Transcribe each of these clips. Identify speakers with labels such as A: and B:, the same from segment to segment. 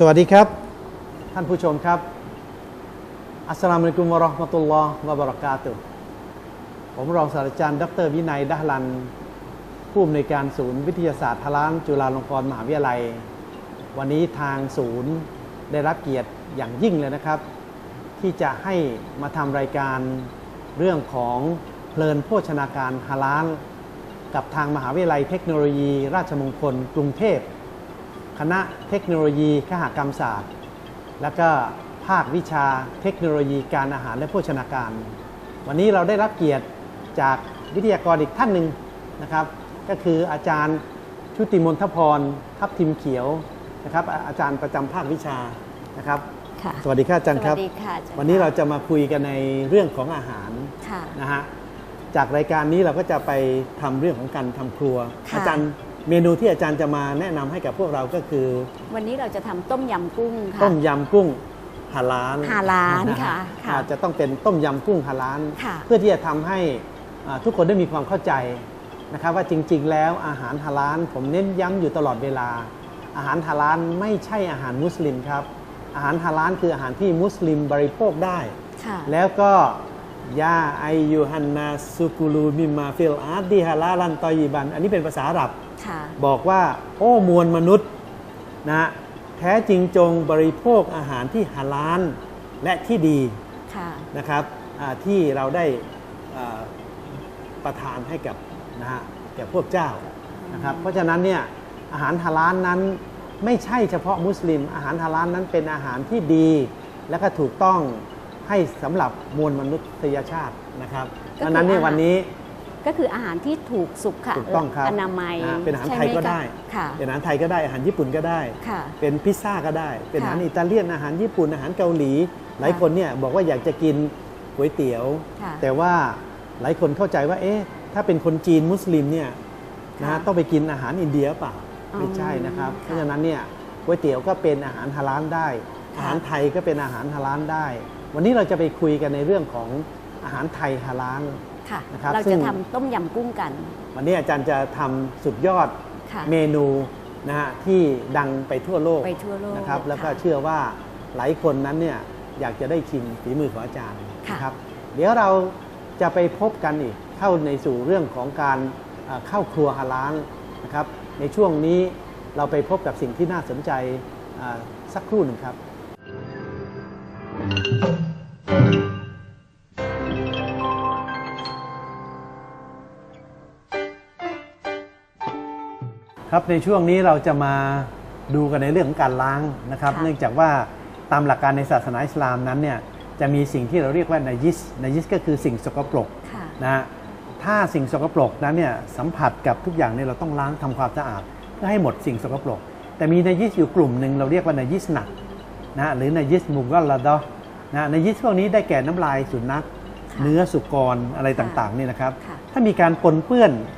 A: สวัสดีครับ ท่านผู้ชมครับ อัสลามุอะลัยกุมวะราะห์มะตุลลอฮ์วะบะเราะกาตุผมรองศาสตราจารย์ ดรวินัยดะฮลัน ผู้อำนวยการศูนย์วิทยาศาสตร์ฮาลานจุฬาลงกรณ์มหาวิทยาลัย วันนี้ทางศูนย์ได้รับเกียรติอย่างยิ่งเลยนะครับ ที่จะให้มาทำรายการเรื่องของเพลินโภชนาการฮาลานกับทางมหาวิทยาลัยเทคโนโลยี ราชมงคลกรุงเทพ คณะเทคโนโลยีขหกรรมศาสตร์ และก็ภาควิชาเทคโนโลยีการอาหารและโภชนาการ วันนี้เราได้รับเกียรติจากวิทยากรอีกท่านหนึ่งนะครับ ก็คืออาจารย์ชุติมนทพรทับทิมเขียวนะครับ อาอาจารย์ประจำภาควิชานะครับ
B: ค่ะ
A: สวัสดีครับอาจารย์ครับ
B: สวัสดีค่ะอาจารย์
A: วันนี้เราจะมาคุยกันในเรื่องของอาหาร
B: ค่ะ
A: นะฮะจากรายการนี้เราก็จะไปทำเรื่องของการทำครัว
B: ค่ะ
A: อาจารย์ เมนูที่อาจารย์จะมาแนะนำให้กับพวกเราก็คือ
B: วันนี้เราจะทำต้มยำกุ้งค่ะ
A: ต้มยำกุ้งฮาลาล
B: ฮาลาล
A: นฮ
B: ค่ะค่ะ
A: อาจจะต้องเป็นต้มยำกุ้งฮาลาล
B: ค่ะ
A: เพื่อที่จะทำให้อ่าทุกคนได้มีความเข้าใจนะครับว่าจริงๆ แล้วอาหารฮาลาลผมเน้นย้ำอยู่ตลอดเวลา อาหารฮาลาลไม่ใช่อาหารมุสลิมครับ อาหารฮาลาลคืออาหารที่มุสลิมบริโภคได้
B: ค่ะ
A: แล้วก็ยาไอยูฮันนาสุกุลูมิมมาฟิลอาร์ดีฮาลาลันตอยีบัน อันนี้เป็นภาษาอาหรับ
B: ค่ะ
A: บอกว่า โอ้มวลมนุษย์นะแท้จริงจงบริโภคอาหารที่ฮาลาลและที่ดี
B: ค่ะ
A: นะครับอ่าที่เราได้อ่าประทานให้กับนะฮะแก่พวกเจ้านะครับเพราะฉะนั้นเนี่ยอาหารฮาลาลนั้นไม่ใช่เฉพาะมุสลิม อาหารฮาลาลนั้นเป็นอาหารที่ดี และก็ถูกต้องให้สำหรับมวลมนุษยชาตินะครับ
B: ก็คือ
A: ดังนั้นเนี่ย
B: อาหาร
A: วันนี้
B: ก็คืออาหารที่ถูกสุข
A: ถูกต้องครับ
B: อนามัย
A: อ่าเป็นอาหาร
B: ใช่
A: ไทย
B: หม
A: ก็ได้
B: ค่ะ
A: เป็นอาหารไทยก็ได้อาหารญี่ปุ่นก็ได้
B: ค่ะ
A: เป็นพิซซ่าก็ได้ เป็นอา
B: ค่ะ
A: หารอิตาเลียนอาหารญี่ปุ่นอาหารเกาหลี หลายคนเนี่ยบอกว่าอยากจะกินก๋วยเตี๋ยว
B: ค่ะ
A: แต่ว่าหลายคนเข้าใจว่าเอ๊ะถ้าเป็นคนจีนมุสลิมเนี่ยนะ
B: ค่ะ
A: ฮะต้องไปกินอาหารอินเดียเปล่า
B: อ๋อ
A: ไม่ใช่นะครับ เพ
B: ค่ะ
A: ราะฉะนั้นเนี่ยก๋วยเตี๋ยวก็เป็นอาหารฮาลาลได้
B: ค่ะ
A: อาหารไทยก็เป็นอาหารฮาลาลได้ วันนี้เราจะไปคุยกันในเรื่องของอาหารไทยฮาลาล
B: ค่ะ
A: นะครับ
B: เรา
A: ซึ่
B: จะ
A: ง
B: ทำต้มยำกุ้งกัน
A: วันนี้อาจารย์จะทำสุดยอด
B: ค่ะ
A: เมนูนะฮะที่ดังไปทั่วโลก
B: ไปทั่วโลก
A: นะครับ แล้วก็
B: ค่ะ
A: เชื่อว่าหลายคนนั้นเนี่ยอยากจะได้ชิมฝีมือของอาจารย์
B: ค่ะ
A: นะครับ เดี๋ยวเราจะไปพบกันอีกเข้าในสู่เรื่องของการเอ่อเข้าครัวฮาลาลนะครับ ในช่วงนี้เราไปพบกับสิ่งที่น่าสนใจอ่าสักครู่หนึ่งครับ ครับในช่วงนี้เราจะมาดูกันในเรื่องของการล้างนะครับ
B: ค่ะ
A: เนื่องจากว่าตามหลักการในศาสนาอิสลามนั้นเนี่ยจะมีสิ่งที่เราเรียกว่านายิสนายิสก็คือสิ่งสกปรก
B: ค่ะ
A: นะฮะถ้าสิ่งสกปรกนั้นเนี่ยสัมผัสกับทุกอย่างเนี่ยเราต้องล้างทำความสะอาดเพื่อให้หมดสิ่งสกปรก แต่มีนายิสอยู่กลุ่มหนึ่งเราเรียกว่านายิสหนักนะฮะหรือนายิสมุกัลลาดอนะฮะนายิสพวกนี้ได้แก่น้ำลายสุนัข
B: ค่ะ
A: เนื้อสุกรอะไร
B: ค่ะ
A: ต่างๆเนี่ยนะครับ
B: ค่ะ
A: ถ้ามีการปนเปื้อนอ่า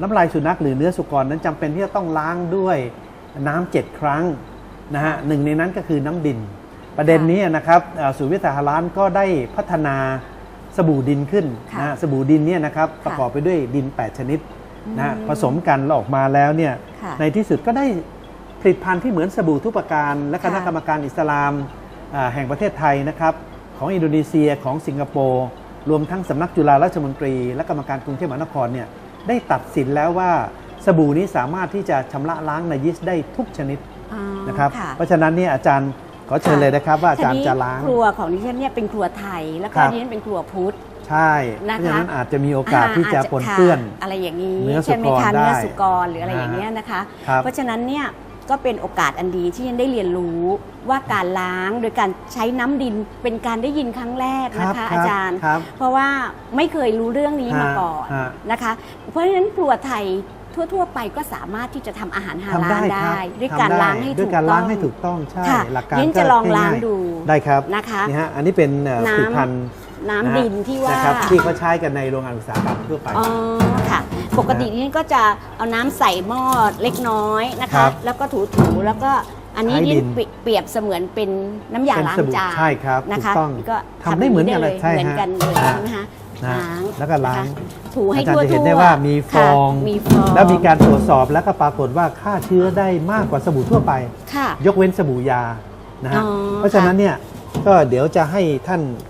A: น้ำลายสุนัขหรือเนื้อสุกรนั้นจำเป็นที่จะต้องล้างด้วยน้ำเจ็ดครั้งนะฮะหนึ่งในนั้นก็คือน้ำดิน ประเด็นนี้นะครับอ่าศูนย์วิทยาลานก็ได้พัฒนาสบู่ดินขึ้น
B: ค่ะ
A: นะฮะสบู่ดินเนี่ยนะครับ
B: ค่ะ
A: ประกอบไปด้วยดิน 8 ชนิดนะฮะ
B: อืม
A: ผสมกันแล้วออกมาแล้วเนี่ย
B: ค่ะ
A: ในที่สุดก็ได้ผลิตภัณฑ์ที่เหมือนสบู่ทุกประการ และคณะ
B: ค่ะ
A: กรรมการอิสลามอ่าแห่งประเทศไทยนะครับของอินโดนีเซียของสิงคโปร์รวมทั้งสำนักจุฬาราชมนตรี และกรรมการกรุงเทพมหานครเนี่ย ได้ตัดสินแล้วว่าสบู่นี้สามารถที่จะชำระล้างนายิสได้ทุกชนิด
B: อ๋อ
A: นะครับ
B: ค่ะ
A: เพราะฉะนั้นเนี่ยอาจารย์ขอเชิญเลยนะครับ ว่าอาจารย์จะล้าง
B: ทีนี้ครัวของดิฉันเนี่ยเป็นครัวไทย แล้วก็
A: ครับ
B: ดิฉันเป็นครัวพุทธ
A: ใช่
B: นะคะ
A: เพราะฉะนั้นอาจจะมีโอกาสที่จะ
B: อา
A: ปนเปื้อน
B: ค่ะอะไรอย่างนี้
A: เนื้อสุ
B: ใช่ไหม
A: กร
B: คะ
A: ได้
B: เนื้อสุกรหรืออะไรอย่างเงี้ยนะคะ
A: ครับ
B: เพราะฉะนั้นเนี่ย ก็เป็นโอกาสอันดีที่ฉันได้เรียนรู้ว่าการล้างโดยการใช้น้ำดินเป็นการได้ยินครั้งแรกนะ
A: ครั
B: คะ
A: บ
B: อาจารย์
A: ครับ
B: เพราะว่าไม่เคยรู้เรื่องนี้มา
A: ฮะ
B: ก่อน
A: ฮะ
B: นะคะ เพราะฉะนั้นครัวไทยทั่ว ๆ ไปก็สามารถที่จะทำอาหารฮาลาล
A: ทำได้ค
B: ได้
A: บ
B: ด้วย
A: ทำ
B: การ
A: ได้
B: ล้างให้
A: ด้
B: ถู
A: วย
B: ก
A: การ
B: ต้
A: ล้า
B: องง
A: ให้ถูกต้องใช่
B: ค่ะ
A: หลักการ
B: งั้นจะ
A: ก็
B: ลองล้าง
A: ง่ยๆ
B: ดู
A: ได้ครับ
B: นะคะ
A: นี่ฮะอันนี้เป็นเอ่อ
B: น้ำ
A: ผลิตภัณฑ์
B: น้ำะ
A: ฮะ
B: ดินที่ว่า
A: นะครับที่เขาใช้กันในโรงงานอุตสาหกรรมทั่วไป
B: อ๋อค่ะ ปกตินี่ก็จะเอาน้ำใส่หม้อเล็กน้อยนะ
A: ครั
B: คะ
A: บ
B: แล้วก็ถูๆแล้วก็อันนี้
A: ใช้ดิ
B: นี่
A: น
B: เปรียบเสมือนเป็นน้ำยา
A: เป็น
B: ล้าง
A: สบู่
B: จาน
A: ใช่ครับ
B: นะคะ
A: ถูกต้อง
B: ก็
A: ทำได้เหมือนกัน
B: เล
A: เลยยใช่
B: เหมือน
A: ฮะ
B: กันเลย
A: อ่า
B: นะคะ
A: นะ
B: ล้าง
A: แล้วก็ล้าง
B: นะคะถูให้
A: อาจารย์
B: ทั่ว
A: จะเห็น
B: ๆ
A: ได้ว่ามีฟ
B: ค่ะ
A: อง
B: มีฟอง
A: แล้วมีการตรวจสอบแล้วก็ปรากฏว่าฆ่าเชื้อได้มากกว่าสบู่ทั่วไป
B: ค่ะ
A: ยกเว้นสบู่ยานะฮะ
B: อ๋อ
A: เพราะฉะนั้นเนี่ยก็เดี๋ยวจะให้ท่านเอ่อ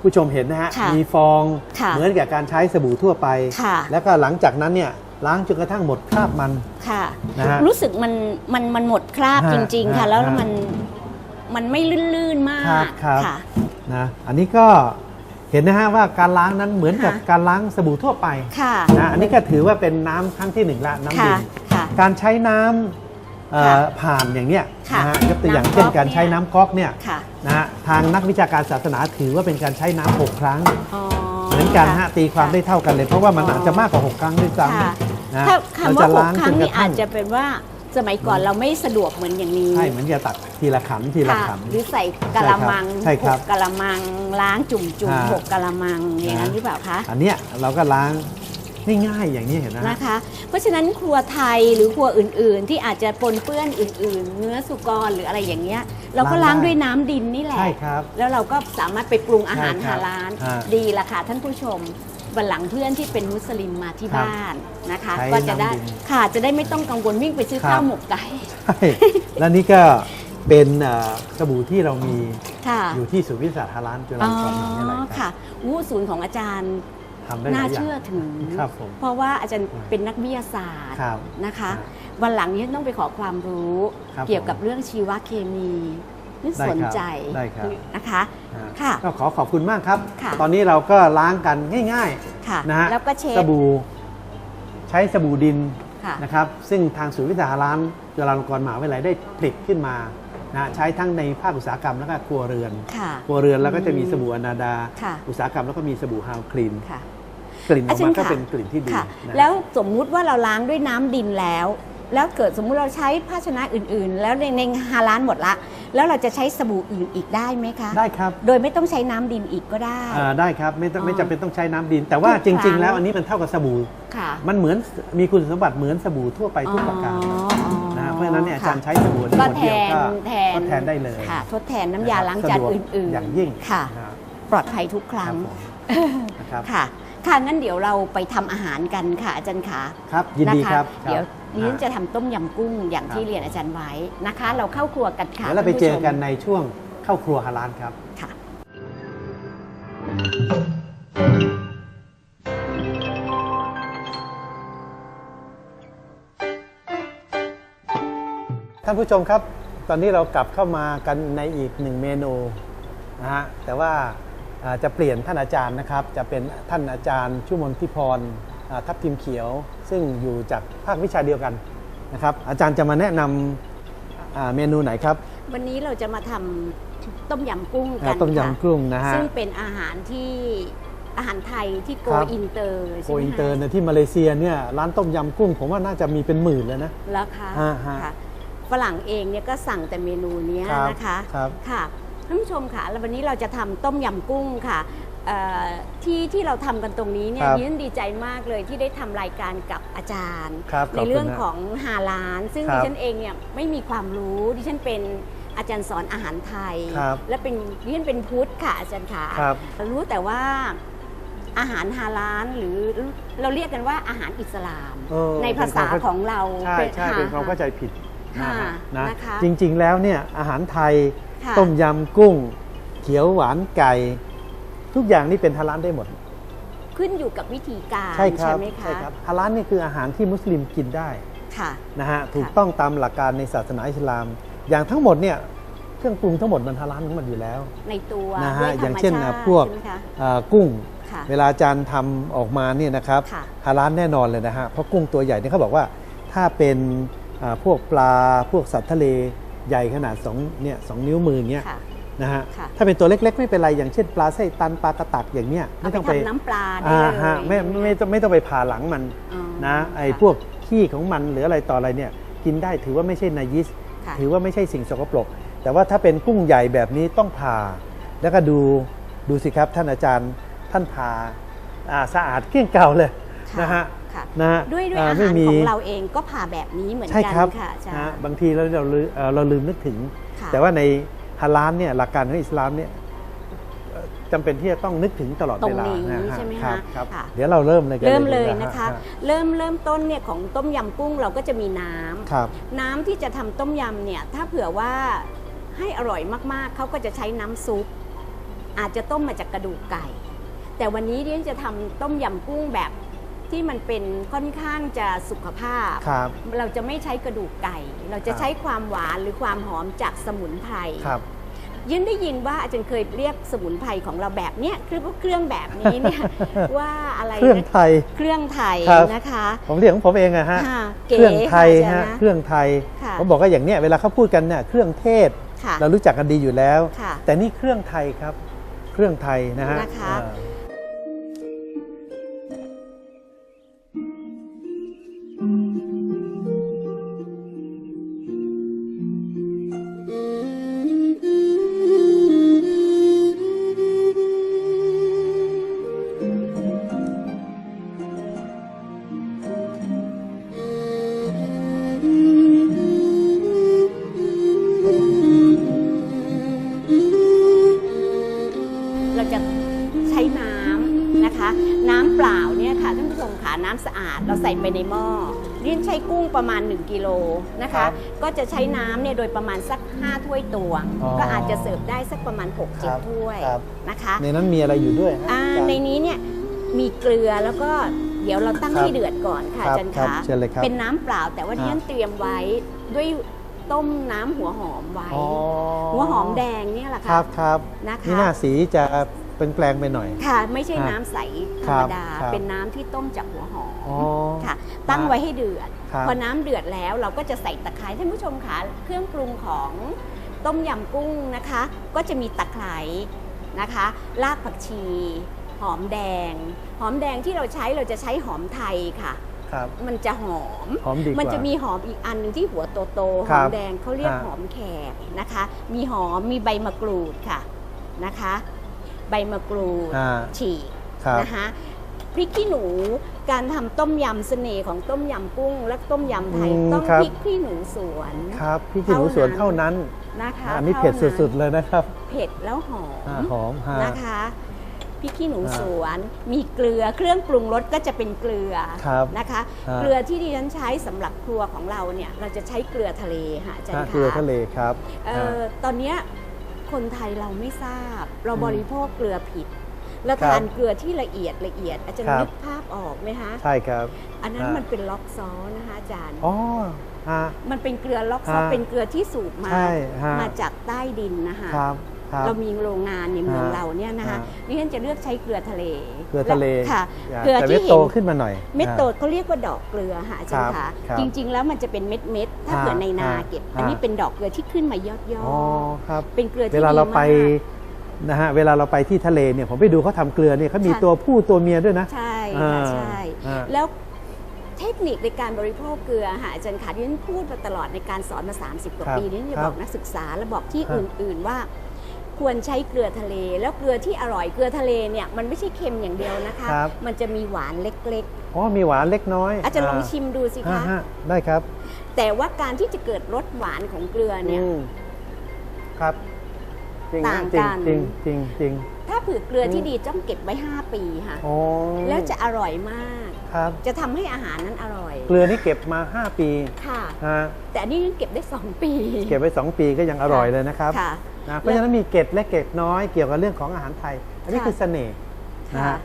A: ผู้ชมเห็นนะฮะ
B: ค่ะ
A: มีฟอง
B: ค่ะ
A: เหมือนกับการใช้สบู่ทั่วไป
B: ค่ะ
A: แล้วก็หลังจากนั้นเนี่ยล้างจนกระทั่งหมดคราบมัน
B: ค่ะ
A: นะฮะ
B: รู้สึกมันมันมันหมดคราบ
A: ฮะ
B: จริง ๆ ค่ะ
A: ฮะ
B: แล้ว
A: ฮะ
B: มันมันไม่ลื่นๆมา
A: ครั
B: ก
A: บครับ
B: ค่ะ
A: นะอันนี้ก็เห็นนะฮะว่าการล้างนั้นเหมือนกับ
B: ค่ะ
A: การล้างสบู่ทั่วไป
B: ค่ะ
A: นะอันนี้ก็ถือว่าเป็นน้ำครั้งที่หนึ่งละน้ำ
B: ค่ะ
A: ดื่ม
B: ค่ะ
A: การใช้น้ำเอ่อ
B: ค่ะ
A: ผ่านอย่างเนี้ย
B: ค่ะ
A: นะฮะยกตัวอย่าง
B: น้ำก๊
A: เช่น
B: อก
A: การใช้
B: เนี่ย
A: น้ำก๊อกเนี่ย
B: ค่ะ
A: นะฮะทางนักวิชาการศาสนาถือว่าเป็นการใช้น้ำหกครั้ง
B: อ๋อ
A: เหมือนกันฮะ
B: ค่ะ
A: ตีความได้เท่ากันเลย เพราะว่ามัน
B: อ๋ออ
A: อาจจะมากกว่า6ครั้งด้วยซ้
B: ค่ะำ
A: นะ
B: ถ้าคำว่าหก
A: ล้าง
B: ครั้
A: จ
B: ง
A: นก
B: นี่
A: ระ
B: อา
A: ทั่
B: จ
A: ง
B: จะเป็นว่าสมัยก่อนเราไม่สะดวกเหมือนอย่างนี้
A: ใช่เหมือนจะตักทีละขันทีละ
B: ค่ะ
A: ขัน
B: หรือใส่กะละมัง
A: ใช่ครับ
B: หกกะละมังล้างจุ่มจุ่ม
A: อ่า
B: หกกะละมังอย่างนั้น
A: นะ
B: หรือเปล่าคะ
A: อันเนี้ยเราก็ล้าง ง่ายๆอย่างนี้เห็นไหมฮะ
B: นะคะ เพราะฉะนั้นครัวไทยหรือครัวอื่นๆ ที่อาจจะปนเปื้อนอื่น ๆ เนื้อสุกรหรืออะไรอย่างเงี้ย เราก็ล้างด้วยน้ำดินนี่แหละ
A: ใช่ครับ
B: แล้วเราก็สามารถไปปรุงอาหาร
A: ใช่ครั
B: ฮา
A: บ
B: ลาล
A: อ่า
B: ดีละค่ะท่านผู้ชมวันหลังเพื่อนที่เป็นมุสลิมมาที่
A: ครับ
B: บ้านนะคะ
A: ใช้
B: ก็จะได้
A: น้ำดิน
B: ค่ะจะได้ไม่ต้องกังวลวิ่งไปซื้อ
A: ครับ
B: ข้าวหมกไก่
A: ใช่แล้วนี่ก็เป็นเอ่อสบู่ที่เรามี
B: ค่ะ
A: อยู่ที่ศูนย์วิทยาศาสตร์ฮาลานจุฬา
B: อ๋อ
A: ลงกรณ์มหาวิทยาลัยครั
B: ค่ะ
A: บ
B: วูศูนย์ของอาจารย์
A: ทำได้หลา
B: น่าย
A: อย่า
B: เชื่อง ถือ
A: ครับผม
B: เพราะว่าอาจารย์เป็นนักวิทยาศาสตร์
A: ครับ
B: นะคะ
A: ครับ
B: วันหลังนี้ต้องไปขอความรู้
A: ครับ
B: เกี่ยวกับเรื่องชีวเคมีนี่
A: ได้
B: สน
A: ครับ
B: ใจ
A: ได้ครับ
B: นะคะ
A: อ่า
B: ค่ะ
A: ก็ขอขอบคุณมากครับ
B: ค่ะ
A: ตอนนี้เราก็ล้างกันง่าย
B: ค่ะ
A: ๆ นะฮะ
B: แล้วก็เช็ด
A: สบู่ใช้สบู่ดิน
B: ค่ะ
A: นะครับ ซึ่งทางศูนย์วิทยาร้านจุฬาลงกรณ์มหาวิทยาลัยได้ผลิตขึ้นมา นะใช้ทั้งในภาคอุตสาหกรรมแล้วก็ครัวเรือน
B: ค่ะ
A: ครัวเรือนแล้วก็จะมี
B: อืม
A: สบู่อนาดา
B: ค่ะ
A: อุตสาหกรรมแล้วก็มีสบู่ฮาวคลีน
B: ค่ะ
A: กลิ่นออก
B: อาจาร
A: มา
B: ย์
A: ก็
B: ค่ะ
A: เป็นกลิ่นที่ดี
B: ค่ะ
A: นะ
B: แล้วสมมุติว่าเราล้างด้วยน้ำดินแล้ว แล้วเกิดสมมุติเราใช้ภาชนะอื่น ๆ แล้วในในฮาร้านหมดละ แล้วเราจะใช้สบู่อื่นอีกได้ไหมคะ
A: ได้ครับ
B: โดยไม่ต้องใช้น้ำดินอีกก็ได้
A: อ่าได้ครับไม่ต้อง
B: อ๋อ
A: ไม่จำเป็นต้องใช้น้ำดิน แต่ว่า
B: ทุก
A: จริง
B: ครั้
A: ๆ
B: ง
A: แล้วอันนี้มันเท่ากับสบู่
B: ค่ะ
A: มันเหมือนมีคุณสมบัติเหมือนสบู่ทั่วไปทุกประการ
B: อ๋อ
A: นะฮะ เพราะฉะนั้นเนี่ยอาจารย์
B: ค่ะ
A: ใช้สบู่นี้
B: ก็
A: ขวด
B: แท
A: เดียวนก็
B: แทน
A: ก็แทนได้เลย
B: ค่ะ ทดแทนน้ำยาล้างจาน
A: สะดวก
B: อื่นๆ
A: อย่างยิ่ง
B: ค่ะ
A: นะครับ
B: ปลอดภัยทุกค
A: ค
B: รั้
A: รั
B: ง
A: บผมนะครับ
B: ค่ะ ค่ะ งั้นเดี๋ยวเราไปทำอาหารกันค่ะอาจารย์ขา
A: ครับยินดีะะครับ
B: เดี๋ยว
A: ครับ
B: ดิฉันจะทำต้มยำกุ้งอย่างที่
A: ครับ
B: เรียนอาจารย์ไว้นะคะ เราเข้าครัวกันค่ะ
A: เดี๋ยวเราไปเจอกัน
B: ท่าผู้ช
A: ในช่วงเข้าครัวฮาลานครับ
B: มค่ะา
A: นผู้ชมครับ ตอนนี้เรากลับเข้ามากันในอีกหนึ่งเมนูนะฮะแต่ว่าอ่าจะเปลี่ยนท่านอาจารย์นะครับ จะเป็นท่านอาจารย์ชุมนทิพรอ่าทับทิมเขียว ซึ่งอยู่จากภาควิชาเดียวกันนะครับ อาจารย์จะมาแนะนำอ่าเมนูไหนครับ
B: วันนี้เราจะมาทำต้มยำกุ้งกั
A: อ่านต้ม
B: ค่ะ
A: ยำกุ้งนะฮะ
B: ซึ่งเป็นอาหารที่อาหารไทยที่โก
A: ครับ
B: อินเตอร์
A: โก
B: ใช่ไหม
A: อิน
B: คะ
A: เตอร์ในที่มาเลเซียเนี่ยร้านต้มยำกุ้งผมว่าน่าจะมีเป็นหมื่นเลยนะ
B: แล้วคะ
A: ฮะฮะ
B: ค่ะ ฝรั่งเองเนี่ยก็สั่งแต่เมนูเนี้ย
A: ครับ
B: นะคะ
A: ครับ
B: ค่ะท่านผู้ชมค่ะแล้ววันนี้เราจะทำต้มยำกุ้งค่ะเอ่อที่ที่เราทำกันตรงนี้เนี่ย
A: ครับ
B: ดิฉันดีใจมากเลยที่ได้ทำรายการกับอาจารย์
A: ครับขอบคุณ
B: ในเรื่อง
A: นะ
B: ของฮาลาน ซึ่ง
A: ครับ
B: ดิฉันเองเนี่ยไม่มีความรู้ ดิฉันเป็นอาจารย์สอนอาหารไทย
A: ครับ
B: และเป็นดิฉันเป็นพุทธค่ะอาจารย์ขา
A: ครับ
B: รู้แต่ว่าอาหารฮาลานหรือเราเรียกกันว่าอาหารอิสลาม
A: เออ
B: ในภาษาของเรา
A: ใช่ใช่เป็นความเข้าใจผิด
B: ค่ะ
A: นะฮะนะ
B: นะคะ
A: จริงๆแล้วเนี่ยอาหารไทย
B: ค่ะ
A: ต้มยำกุ้ง เขียวหวานไก่ ทุกอย่างนี่เป็นฮาลาลได้หมด
B: ขึ้นอยู่กับวิธีการ
A: ใช่ครับ
B: ไหมคะ
A: ใช่ครับฮาลาลนี่คืออาหารที่มุสลิมกินได้
B: ค่ะ
A: นะฮะถูกต้องตามหลักการในศาสนาอิสลาม อย่างทั้งหมดเนี่ยเครื่องปรุงทั้งหมดมันฮาลาลทั้งหมดอยู่แล้ว
B: ในตัว
A: นะ
B: ด้
A: ฮะ
B: วย
A: อ
B: ธร
A: ย่าง
B: รม
A: เช่น
B: ชา
A: อะ
B: ติ
A: พวก
B: ใช่ไหมคะ
A: อ่ากุ้ง
B: ค่ะ
A: เวลาอาจารย์ทำออกมาเนี่ยนะครับ
B: ค่ะ
A: ฮาลาลแน่นอนเลยนะฮะเพราะกุ้งตัวใหญ่เนี่ยเขาบอกว่าถ้าเป็นอ่า พวกปลาพวกสัตว์ทะเลใหญ่ขนาด2เนี่ยสองนิ้วมืออย่างเงี้ย
B: ค่ะ
A: นะฮะ
B: ค่ะ
A: ถ้าเป็นตัวเล็กๆ ไม่เป็นไรอย่างเช่น ปลาไส้ตันปลากระตักอย่างเนี้ย
B: เอา
A: ไม่
B: ไป
A: ต้องไป
B: ทำน้ำปลาได้
A: อ่า
B: เลย
A: ฮะไม่ไม่ไม่ต้องไม่ต้องไปผ่าหลังมัน
B: อ๋อ
A: นะไอ้
B: ค่ะ
A: พวกขี้ของมันหรืออะไรต่ออะไรเนี่ยกินได้ถือว่าไม่ใช่นายิส
B: ค่ะ
A: ถือว่าไม่ใช่สิ่งสกปรก แต่ว่าถ้าเป็นกุ้งใหญ่แบบนี้ต้องผ่า แล้วก็ดูดูสิครับท่านอาจารย์ท่านผ่าอ่าสะอาดเกลี้ยงเก่าเลย
B: ค่ะ
A: นะฮะ
B: ค่ะ
A: นะฮะ
B: ด้วยด้วย
A: อ่
B: อา
A: ไม่
B: หาร
A: มี
B: ของเราเองก็ผ่าแบบนี้เหมือน
A: ใช่
B: กั
A: ครับ
B: ค่ะอาจาร
A: นะ
B: ย์
A: บางทีเราเราลืมเอ่อเราลืมนึกถึง
B: ค่ะ
A: แต่ว่าในฮาลาลเนี่ยหลักการของอิสลามเนี่ยเอ่อจำเป็นที่จะต้องนึกถึงตลอด
B: ตร
A: เว
B: ง
A: ลา
B: นี้
A: นะฮะ
B: ใช่ไหม
A: ครั
B: คะ
A: บครับ
B: ค่ะ
A: เดี๋ยวเราเริ่มเลยกัน
B: เริ่มเลย
A: ดีกว่า
B: นะคะ
A: ฮ
B: เริ่มเริ่มต้นเนี่ยของต้มยำกุ้งเราก็จะมีน้ำ
A: ครับ
B: น้ำที่จะทำต้มยำเนี่ยถ้าเผื่อว่าให้อร่อยมากๆ เขาก็จะใช้น้ำซุป อาจจะต้มมาจากกระดูกไก่ แต่วันนี้เรียนจะทำต้มยำกุ้งแบบ ที่มันเป็นค่อนข้างจะสุขภาพ
A: ครับ
B: เราจะไม่ใช้กระดูกไก่ เราจะ
A: ครับ
B: ใช้ความหวานหรือความหอมจากสมุนไพร
A: ครับ
B: ยินได้ยินว่าอาจารย์เคยเรียกสมุนไพรของเราแบบเนี้ยคือพวกเครื่องแบบนี้เนี่ย ว่าอะไร
A: เครื่อง
B: นะ
A: ไทย
B: เครื่องไทย
A: ครับ
B: นะคะ
A: ผมเรียกของผมเองอะฮะ
B: ค่ะ
A: เครื่องไทย
B: เก๋
A: ฮะ
B: ค่ะอาจารย์นะ
A: เครื่องไทย
B: ค่ะ
A: ผมบอกว่าอย่างเนี้ยเวลาเขาพูดกันเนี่ยเครื่องเทศ
B: ค่ะ
A: เรารู้จักกันดีอยู่แล้ว
B: ค่ะ
A: แต่นี่เครื่องไทยครับ เครื่องไทยนะฮะ
B: นะคะ
A: อ่า
B: เรา เราใส่ไปในหม้อเรียนใช้กุ้งประมาณ 1กิโลนะ
A: ครั
B: คะ
A: บ
B: ก็จะใช้น้ำเนี่ยโดยประมาณสัก 5 ถ้วยตวง
A: อ๋อ
B: ก็อาจจะเสิร์ฟได้สักประมาณ
A: ครับ
B: 6-7ถ้วย
A: ครับ
B: นะคะ
A: ในนั้นมีอะไรอยู่ด้วยฮะ
B: อ่า
A: อาจารย์
B: ในนี้เนี่ยมีเกลือแล้วก็เดี๋ยวเราตั้ง
A: ครับ
B: ให้เดือดก่อนค่ะ
A: ครับ
B: อาจัน
A: ครับ
B: คะ
A: เชิญเลยครับ
B: เป็นน้ำเปล่า แต่ว่า
A: ครับ
B: เนี้ยเตรียมไว้ด้วยต้มน้ำหัวหอมไว้
A: อ๋อ
B: หัวหอมแดงเนี่ยแหละ
A: ค
B: ค่ะ
A: รับครับ
B: นะคะ
A: นี่หน้าสีจะเป็นแปลงไปหน่อย
B: ค่ะไม่ใช่
A: ครับ
B: น้ำใสธ
A: ค
B: ร
A: รั
B: ร
A: บ
B: มดา
A: ครับ
B: เป็นน้ำที่ต้มจากหัวหอม
A: อ๋อ
B: ค่ะ ตั้งไว้ให้เดือด
A: ครับ
B: พอน้ำเดือดแล้วเราก็จะใส่ตะไคร้ท่านผู้ชมค่ะเครื่องปรุงของต้มยำกุ้งนะคะ ก็จะมีตะไคร้นะคะรากผักชี หอมแดง หอมแดงที่เราใช้เราจะใช้หอมไทยค่ะ
A: ครับ
B: มันจะหอม
A: หอมดีกว่า
B: มันจะมีหอมอีกอันหนึงที่หัวโตๆห
A: ครั
B: อบมแดงเขาเรียก
A: ฮะ
B: หอมแขกนะคะ มีหอม มีใบมะกรูดค่ะนะคะ ใบมะกรูด
A: อ่า
B: ฉีก
A: ครับ
B: นะคะ พริกขี้หนู การทำต้มยำเสน่ห์ของต้มยำกุ้ง และต้มยำไทย
A: อืม
B: ต้อง
A: ครับ
B: พริกขี้หนูสวน
A: ครับพี่ขี้หนูสวนเท่านั้น
B: นะคะ
A: อันนี้เผ็ด
B: ท่า
A: สุดๆเลยนะครับ
B: เผ็ดแล้วหอ
A: อ่าม หอมฮะ
B: นะคะพริกขี้หนู
A: อ่า
B: สวน มีเกลือเครื่องปรุงรสก็จะเป็นเกลือ
A: ครับ
B: นะคะ
A: ฮะ
B: เกลือที่ดิฉันใช้สำหรับครัวของเราเนี่ยเราจะใช้เกลือทะเลค่ะอาจาร
A: ฮะ
B: ย์
A: เกลือ
B: คะ
A: ทะเลครับ
B: เอ่อตอนเนี้ยคนไทยเราไม่ทราบ เรา
A: อืม
B: บริโภคเกลือผิด แล้ว
A: ครับ
B: ทานเกลือที่ละเอียดละเอียด อาจารย์
A: ครับ
B: นึกภาพออกไหมคะ
A: ใช่ครับ
B: อันนั้น
A: ฮะ
B: มันเป็นล็อกซอสนะคะอาจารย์
A: อ๋อฮะ
B: มันเป็นเกลือล็อกซอส
A: ฮะ
B: เป็นเกลือที่สูบมา
A: ใช่ฮะ
B: มาจากใต้ดินนะคะ
A: ครับครับ
B: เรามีโรงงานในเมือง
A: ฮะ
B: เราเนี่ยนะคะ
A: ฮะ
B: ดิฉันจะเลือกใช้เกลือทะเล
A: เกลือทะเล
B: ค่ะ
A: อย่า
B: เกลือ
A: แต่
B: ที่
A: เม็ด
B: เห็
A: โต
B: น
A: ขึ้นมาหน่อย
B: เม็ด
A: อ่า
B: โตเขาเรียกว่าดอกเกลือค่ะอาจารย์
A: ครั
B: ค่ะ
A: บครับ
B: จริง ๆ แล้วมันจะเป็นเม็ดเม็ดๆถ้า
A: ฮะ
B: เกิดในนา
A: ฮะ
B: เก็บ
A: ฮะ
B: อันนี้เป็นดอกเกลือที่ขึ้นมายอดยอ
A: อ๋อครับ
B: เป็นเกลือที่
A: เวลาเราไป
B: ดีมาก
A: นะฮะเวลาเราไปที่ทะเลเนี่ยผมไปดูเขาทำเกลือเนี่ยเขามี
B: ค่ะ
A: ตัวผู้ตัวเมียด้วยนะ
B: ใช่
A: อ่า
B: ค่ะใช่
A: อ่า
B: แล้วเทคนิคในการบริโภคเกลือค่ะอาจารย์ขาที่ฉันพูดมาตลอดในการสอนมา 30 กว่า
A: ครับ
B: ปีนี้จะ
A: ครับ
B: บอกนักศึกษาและบอกที่
A: ครับ
B: อื่น ๆว่าควรใช้เกลือทะเล แล้วเกลือที่อร่อยเกลือทะเลเนี่ยมันไม่ใช่เค็มอย่างเดียวนะคะ
A: ครับ
B: มันจะมีหวานเล็ก
A: อ๋อมีหวานเล็กน้อย
B: ๆอาจารย์ลองชิมดูสิ
A: ฮะ
B: คะ
A: ฮะได้ครับ
B: แต่ว่าการที่จะเกิดรสหวานของเกลือเนี่ย
A: อืมครับ จริง
B: ต่า
A: นะ
B: ง
A: จริ
B: กั
A: ง
B: น
A: จริงจริงจริง
B: ถ้าผือเกลือที่
A: อืม
B: ดีต้องเก็บไว้ 5 ปีค่ะ
A: อ๋อ
B: แล้วจะอร่อยมาก
A: ครับ
B: จะทำให้อาหารนั้นอร่อย
A: เกลือนี่เก็บมา 5 ปี
B: ค่ะ
A: ฮะ
B: แต่อันนี้เก็บได้ 2 ปี
A: เก็บไว้ 2 ปีก็ยังอร่อยเลยนะครับ
B: ค่ะ
A: นะเพราะฉะนั้นมีเกล็ดและเกล็ดน้อยเกี่ยวกับเรื่องของอาหารไทย อันนี้
B: ค่ะ
A: คือเสน่ห์นะ
B: ค่ะ
A: ฮะ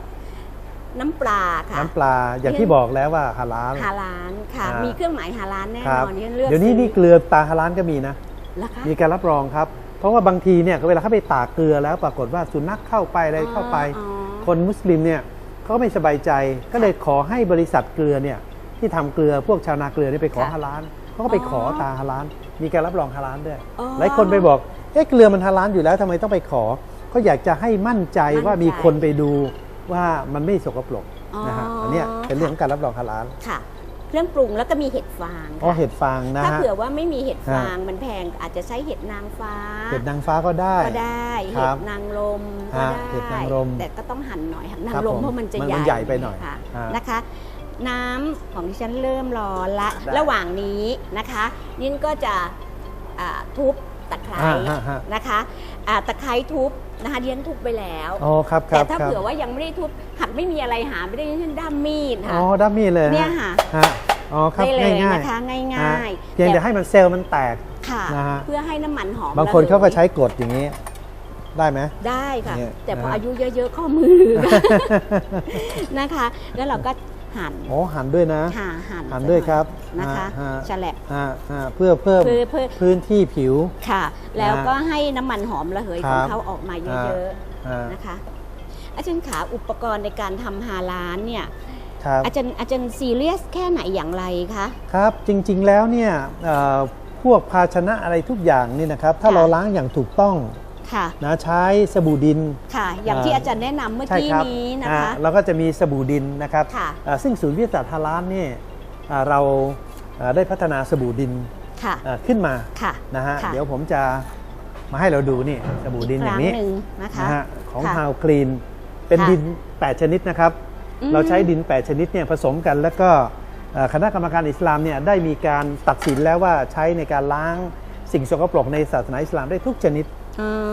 B: น้ำปลาค่ะ
A: น้ำปลาอย่างที่บอกแล้วว่าฮาลาล
B: ฮาลานค่ะ
A: อ่ามี
B: มีเครื่องหมายฮาลานแน่
A: ครับ
B: นอนนี่เลือก
A: เดี๋ยวนี้
B: ซื้อ
A: นี่เกลือตาฮาลาลก็มีนะ
B: แล้วคะ
A: มีการรับรองครับ เพราะว่าบางทีเนี่ยเวลาเขาไปตากเกลือแล้วปรากฏว่าสุนัขเข้าไปอะไรเข้าไป
B: อ๋อ
A: คนมุสลิมเนี่ยเขาก็ไม่สบายใจก็เลยขอให้บริษัทเกลือเนี่ยที่ทำเกลือพวกชาวนาเกลือเนี่ยไปขอ
B: ค่ะ
A: ฮาลาลเขาก็ไปขออ
B: อ
A: ตาฮาลาลมีการรับรองฮาลาลด้วย
B: อ๋อ
A: หลายคนไปบอกเอ๊ะเกลือมันฮาลาลอยู่แล้วทำไมต้องไปขอเขาอยากจะให้มั่นใจ
B: มั่นใจ
A: ว่ามีคนไปดูว่ามันไม่สกปรก
B: อ๋อ
A: นะฮะอันเนี้ยเป็นเรื่องของการรับรองฮาลาล
B: ค่ะ เครื่องปรุงแล้วก็มีเห็ดฟาง
A: อ๋อ
B: ค่ะ
A: เห็ดฟางนะ
B: ถ้า
A: ฮะ
B: เผื่อว่าไม่มีเห็ด
A: ฮะ
B: ฟางมันแพงอาจจะใช้เห็ดนางฟ้า
A: เห็ดนางฟ้าก็ได้
B: ก็ได้
A: ค
B: เห็
A: รั
B: ด
A: บ
B: นางลมก็
A: ฮะ
B: ได้
A: เห็ดนางรม
B: แต่ก็ต้องหั่นหน่อยหั่นนาง
A: ครับ
B: ลม
A: ผม
B: เพราะมันจะ
A: มัน
B: ใหญ่
A: มันใหญ่ไปหน่อย
B: ค่ะ
A: ฮะ
B: นะคะ น้ำของดิฉันเริ่มร้อนละ
A: ได้
B: ระหว่างนี้นะคะนิ่นก็จะอ่าทุบตะไคร้
A: อ่าฮะฮะ
B: นะคะอ่าตะไคร้ทุบ นะคะเดียนทุบไปแล้ว
A: อ๋อครับค
B: แต่
A: รับ
B: ถ้า
A: ครับ
B: เผื่อว่ายังไม่ได้ทุบหักไม่มีอะไรหาไม่ได้เช่นด้ามมีด
A: อ๋
B: ค่ะ
A: อดัมมี่เลยฮ
B: เนี่ยค่ะ
A: ฮะอ๋อครับ
B: ได้เลย
A: ง่าย
B: นะคะ
A: ๆ
B: ง่าย
A: ฮะ
B: ๆ
A: เพียงแต่ให้มันเซลล์มันแตก
B: ค่ะ
A: นะฮะ
B: เพื่อให้น้ำมันหอม
A: บางคน
B: ระหย
A: เขาก็ใช้กดอย่างนี้ได้ไหม
B: ได้ค่ะ
A: เนี่ย
B: แต่พอ
A: นะฮะ
B: อายุเยอะๆข้อมือนะคะ แล้วเราก็ หั่น
A: อ๋อหั่นด้วยนะ
B: ค่ะหั่น
A: หั่นด้วยครับ
B: นะคะ
A: ฮะ
B: ฉลับ
A: ฮะฮะเพื่อเพิ่ม
B: เพื่อเพื่อ
A: พื้นที่ผิว
B: ค่ะ แล้วก็ให้น้ำมันหอมระเหย
A: ค
B: ข
A: รั
B: อง
A: บ
B: เขาออกมาเยอะ
A: อ่า
B: ๆนะคะ อาจารย์ขาอุปกรณ์ในการทำฮาลานเนี่ย
A: ครับ
B: อาจารย์อาจารย์ซีเรียสแค่ไหนอย่างไรคะ
A: ครับจริงๆแล้วเนี่ยเอ่อพวกภาชนะอะไรทุกอย่างนี่นะครับ ถ้า
B: ค่ะ
A: เราล้างอย่างถูกต้อง
B: ค่ะ
A: นะใช้สบู่ดิน
B: ค่ะ อย่างที่
A: อ่า
B: อาจารย์แนะนำเมื่อ
A: ใช่
B: กี้
A: ครับ
B: นี้นะ
A: อ่า
B: คะ
A: เราก็จะมีสบู่ดินนะครับ
B: ค่ะ
A: อ่าซึ่งศูนย์วิทยาศาสตร์ฮาลานเนี่ยอ่าเราอ่าได้พัฒนาสบู่ดิน
B: ค่ะ
A: อ่าขึ้นมา
B: ค่ะ
A: นะฮะ
B: ค่ะ
A: เดี๋ยวผมจะมาให้เราดูนี่สบู่ดินอย่างนี้
B: กครั้หนึ่งนะคะ
A: นะฮะของ
B: ค่ะ
A: ฮาวคลีนเป็น
B: ค่ะ
A: ดิน 8 ชนิดนะครับ
B: อืม
A: เราใช้ดิน 8 ชนิดเนี่ยผสมกันแล้วก็เอ่อคณะกรรมการอิสลามเนี่ยได้มีการตัดสินแล้วว่าใช้ในการล้างสิ่งสกปรกในศาสนาอิสลามได้ทุกชนิด
B: อืม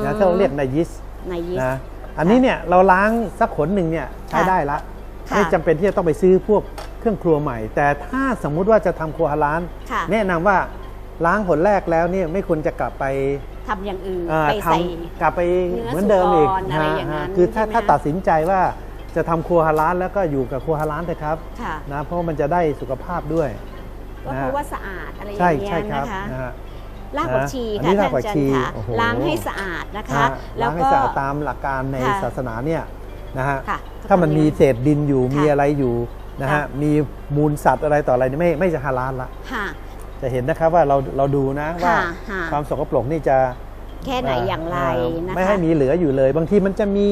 A: นะที่เราเรียกนายิส
B: ในยีส
A: นะอันนี้เนี่ยเราล้างสักขนหนึ่งเนี่ยใช้
B: ค่ะ
A: ได้ละ
B: ค่ะ
A: ไม่จำเป็นที่จะต้องไปซื้อพวกเครื่องครัวใหม่ แต่ถ้าสมมุติว่าจะทำครัวฮาลาล
B: ค่ะ
A: แนะนำว่าล้างหนแรกแล้วเนี่ยไม่ควรจะกลับไป
B: ทำอย่างอื่น
A: เอ่อ
B: ไป
A: ท
B: ใส่ำ
A: กลับไป
B: เนื้อ
A: เหมือนเดิมอีก
B: สุกรอะไรอย่างนั้น
A: ฮะคือถ้า
B: ใช่ไหม
A: ถ้าตัดสินใจว่าจะทำครัวฮาลาลแล้วก็อยู่กับครัวฮาลาลเถอะครับ
B: ค่ะ
A: นะเพราะมันจะได้สุขภาพด้วย
B: ก็เพราะว่าสะอาดอะไรอย่า
A: ใช่
B: งเงี้
A: ใช่
B: ย
A: ครับ
B: นะคะ
A: นะฮะ
B: รากผักชี
A: อัน
B: ค่ะ
A: นี้
B: ท่าน
A: รากผัก
B: อาจาร
A: ชี
B: ย์ค่ะ
A: โอ้โห
B: ล้างให้สะอาดนะคะ
A: ฮะ
B: แล้ว
A: ล้างให้
B: ก็
A: สะอาดตามหลักการใน
B: ค่ะ
A: ศาสนาเนี่ยนะฮะ
B: ค่ะ
A: ถ้ามันมีเศษดินอยู่
B: ค่ะ
A: มีอะไรอยู่นะฮะ
B: ค่ะ
A: มีมูลสัตว์อะไรต่ออะไรนี่ไม่ไม่จะฮาลาลละ
B: ค่ะ
A: จะเห็นนะครับว่าเราเราดูนะว่า
B: ค่ะ
A: ความสกปรกนี่จะ
B: แค่ไหนอย่างไร
A: เอ่อ
B: นะคะ
A: ไม่ให้มีเหลืออยู่เลย บางทีมันจะมี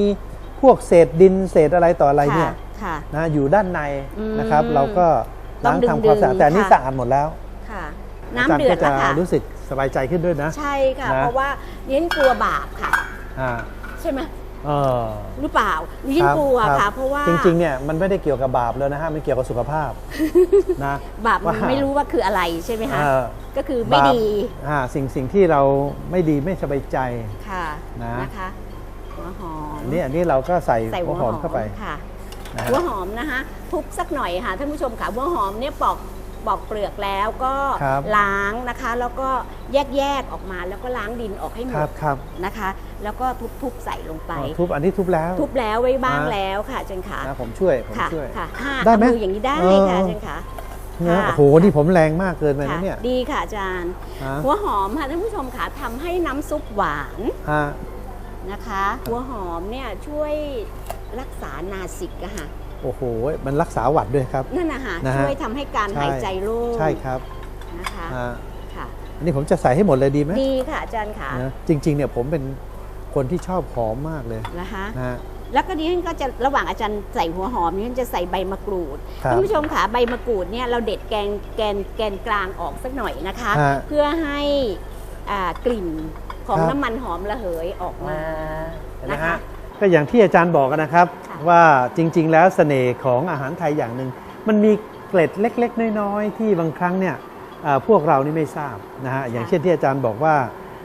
A: พวกเศษดินเศษอะไรต่ออะไรเนี่ย
B: ค่ะค่ะ
A: นะอยู่ด้านใน
B: อืม
A: นะครับ เราก็
B: ต้อ
A: ล้างง
B: ดึง
A: ทำความสะอาด
B: ดึง
A: แต่อันนี่
B: ค่ะ
A: สะอาดหมดแล้ว
B: ค่ะ
A: อา
B: น้ำ
A: จารย์
B: เดือ
A: ก็
B: ด
A: จะ
B: แล้วค่ะ
A: รู้สึกส บายใจขึ้นด้วยนะ
B: ใช่ค่ะ
A: นะ
B: เพราะว่าเลี้ยนกลัวบาปค่ะ
A: อ่า
B: ใช่ไหม
A: เออ
B: หรือเปล่าเลี้ยน
A: ครับ
B: กลัว
A: รับ
B: ค่ะ เพราะว่า
A: จริงๆเนี่ยมันไม่ได้เกี่ยวกับบาปเลยนะฮะมันเกี่ยวกับสุขภาพนะ
B: บาปมัน
A: ว่า
B: ไม่รู้ว่าคืออะไรใช่ไหมคะ
A: เออ
B: ก็คือไม่
A: บาป
B: ดี
A: อ่าสิ่งสิ่งที่เราไม่ดีไม่สบายใจ
B: ค่ะ
A: นะ
B: นะคะหัวหอม
A: อันนี้อันนี้เราก็ใส่
B: ใส่
A: หั
B: หั
A: ว
B: ว
A: ห
B: ห
A: อ
B: อ
A: ม
B: ม
A: เข้าไป
B: ค่ะ
A: นะฮะ
B: หัวหอมนะคะทุบสักหน่อยค่ะท่านผู้ชมค่ะหัวหอมเนี่ยปอก ปอกเปลือกแล้วก็
A: ครับ
B: ล้างนะคะ แล้วก็แยกแยกๆออกมาแล้วก็ล้างดินออกให้หม
A: ครับ
B: ด
A: ครับ
B: นะคะ แล้วก็ทุบๆใส่ลงไป
A: อ๋อทุบอันนี้ทุบแล้ว
B: ทุบแล้วไว้บ้าง
A: อ่า
B: แล้วค่ะอาจารย์ขา
A: นะผมช่วยผม
B: ค่ะ
A: ช่วย
B: ค่ะห้า
A: ได้ไหม
B: เอามืออย่างนี้ได้
A: เออ
B: ค่ะอาจารย์ขา
A: เนี่ย
B: ค่ะ
A: โอ้โหนี่ผมแรงมากเกินไป
B: ค่ะ
A: นะเนี่ย
B: ดีค่ะอาจารย์
A: ฮะ
B: หัวหอมค่ะท่านผู้ชมค่ะทำให้น้ำซุปหวาน
A: ฮะ
B: นะคะ หัวหอมเนี่ยช่วยรักษานาสิกอะค่ะ
A: โอ้โห มันรักษาหวัดด้วยครับ
B: นั่นนะคะ
A: นะฮะ
B: ช่วยทำให้การ
A: ใช่
B: หายใจโล่ง
A: ใช่ครับ
B: นะคะ
A: ฮะ
B: ค่ะ
A: อันนี้ผมจะใส่ให้หมดเลยดีไหม
B: ดีค่ะอาจารย์ค่ะ
A: นะจริง ๆ เนี่ยผมเป็นคนที่ชอบหอมมากเลย
B: นะคะ
A: นะฮะ
B: แล้วก็ดิฉันก็จะระหว่างอาจารย์ใส่หัวหอมดิฉันจะใส่ใบมะกรูด
A: ครับ
B: ท่านผู้ชมค่ะใบมะกรูดเนี่ยเราเด็ดแกนแกนแกนกลางออกสักหน่อยนะคะ
A: ฮะ
B: เพื่อให้อ่ากลิ่นของ
A: ครับ
B: น้ำมันหอมระเหยออกมา
A: เห็นไหม
B: นะคะ
A: ฮะ ก็อย่างที่อาจารย์บอกกันนะครับ
B: ค่ะ
A: ว่าจริง ๆ แล้วเสน่ห์ของอาหารไทยอย่างหนึ่งมันมีเกล็ดเล็ก ๆ น้อยๆที่บางครั้งเนี่ยเอ่อพวกเรานี่ไม่ทราบนะฮะอย่างเช่นที่อาจารย์บอกว่า